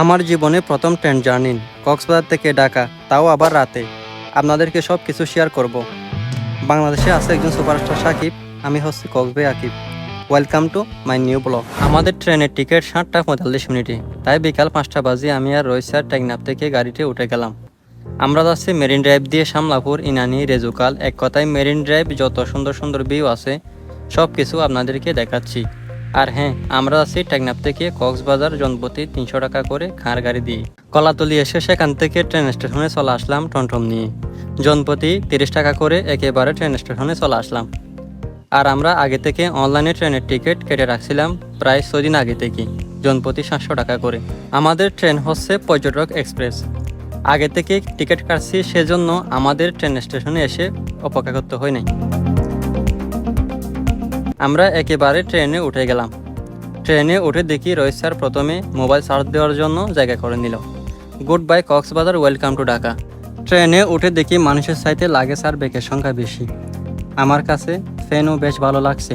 আমার জীবনে প্রথম ট্রেন জার্নি কক্সবাজার থেকে ঢাকা, তাও আবার রাতে। আপনাদেরকে সব কিছু শেয়ার করব। বাংলাদেশে আছে একজন সুপারস্টার সাকিব, আমি হচ্ছি কক্সবে Akib. Welcome to my new blog আমাদের ট্রেনের টিকিট সাতটা পঁয়তাল্লিশ মিনিটে, তাই বিকাল পাঁচটা বাজে আমি আর রইসার টেকনাফ থেকে গাড়িতে উঠে গেলাম। আমরা যাচ্ছি মেরিন ড্রাইভ দিয়ে শামলাপুর, ইনানি, রেজুকাল। এক কথায় মেরিন ড্রাইভ যত সুন্দর সুন্দর ভিউ আছে সব কিছু আপনাদেরকে দেখাচ্ছি। আর হ্যাঁ আমরা আছি টেকনাফ থেকে কক্সবাজার জনপতি তিনশো টাকা করে খাঁড় গাড়ি দিয়ে। কলাতলি এসে সেখান থেকে ট্রেন স্টেশনে চলে আসলাম টমটম নিয়ে। জনপতি তিরিশ টাকা করে একেবারে ট্রেন স্টেশনে চলে আসলাম। আর আমরা আগে থেকে অনলাইনে ট্রেনের টিকিট কেটে রাখছিলাম প্রায় ছয় দিন আগে থেকে, জনপতি সাতশো টাকা করে। আমাদের ট্রেন হচ্ছে পর্যটক এক্সপ্রেস। আগে থেকে টিকিট কাটছি সেজন্য আমাদের ট্রেন স্টেশনে এসে অপেক্ষা করতে হয় নাই। আমরা একেবারে ট্রেনে উঠে গেলাম। ট্রেনে উঠে দেখি রোহিত স্যার প্রথমে মোবাইল চার্জ দেওয়ার জন্য জায়গা করে নিল। Good bye Cox's Bazar, welcome to Dhaka. ট্রেনে উঠে দেখি মানুষের সাইতে লাগেজ আর বেকের সংখ্যা বেশি। আমার কাছে ফ্যানও বেশ ভালো লাগছে।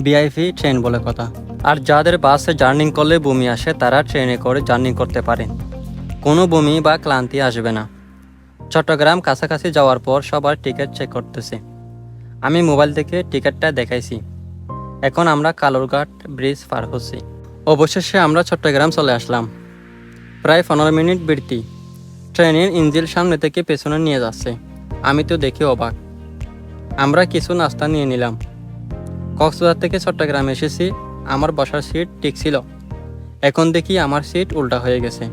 ভিআইপি ট্রেন বলে কথা। আর যাদের বাসে জার্নি করলে বমি আসে, তারা ট্রেনে করে জার্নি করতে পারে। কোনো বমি বা ক্লান্তি আসবে না। চট্টগ্রাম কাছাকাছি যাওয়ার পর সবার টিকিট চেক করতেছে। আমি মোবাইল থেকে টিকিটটা দেখাইছি। এখন আমরা কালুরঘাট ব্রিজ পার হচ্ছি। অবশেষে আমরা চট্টগ্রাম চলে আসলাম। প্রায় পনেরো মিনিট বৃত্তি ট্রেনের ইঞ্জিল সামনে থেকে পেছনে নিয়ে যাচ্ছে। আমি তো দেখি অবাক। আমরা কিছু নাস্তা নিয়ে নিলাম। কক্সবাজার থেকে চট্টগ্রাম এসেছি। আমার বসার সিট ঠিক ছিল। এখন দেখি আমার সিট উল্টা হয়ে গেছে।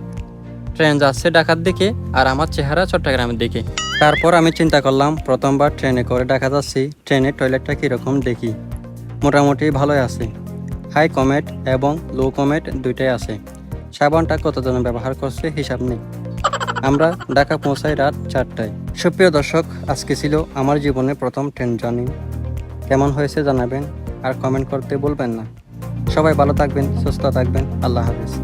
ট্রেন যাচ্ছে ঢাকার দিকে আর আমার চেহারা চট্টগ্রামের দিকে। তারপর আমি চিন্তা করলাম, প্রথমবার ট্রেনে করে ঢাকা যাচ্ছি। ট্রেনের টয়লেটটা কীরকম দেখি। মোটামুটি ভালোই আছে। হাই কমেট এবং লো কমেট দুইটাই আছে। সাবানটা কতজন ব্যবহার করছে হিসাব নেই। আমরা ঢাকা পৌঁছাই রাত চারটায়। সুপ্রিয় দর্শক, আজকে ছিল আমার জীবনে প্রথম ট্রেন জার্নি কেমন হয়েছে জানাবেন, আর কমেন্ট করতে বলবেন না। সবাই ভালো থাকবেন, সুস্থ থাকবেন, আল্লাহ হাফেজ।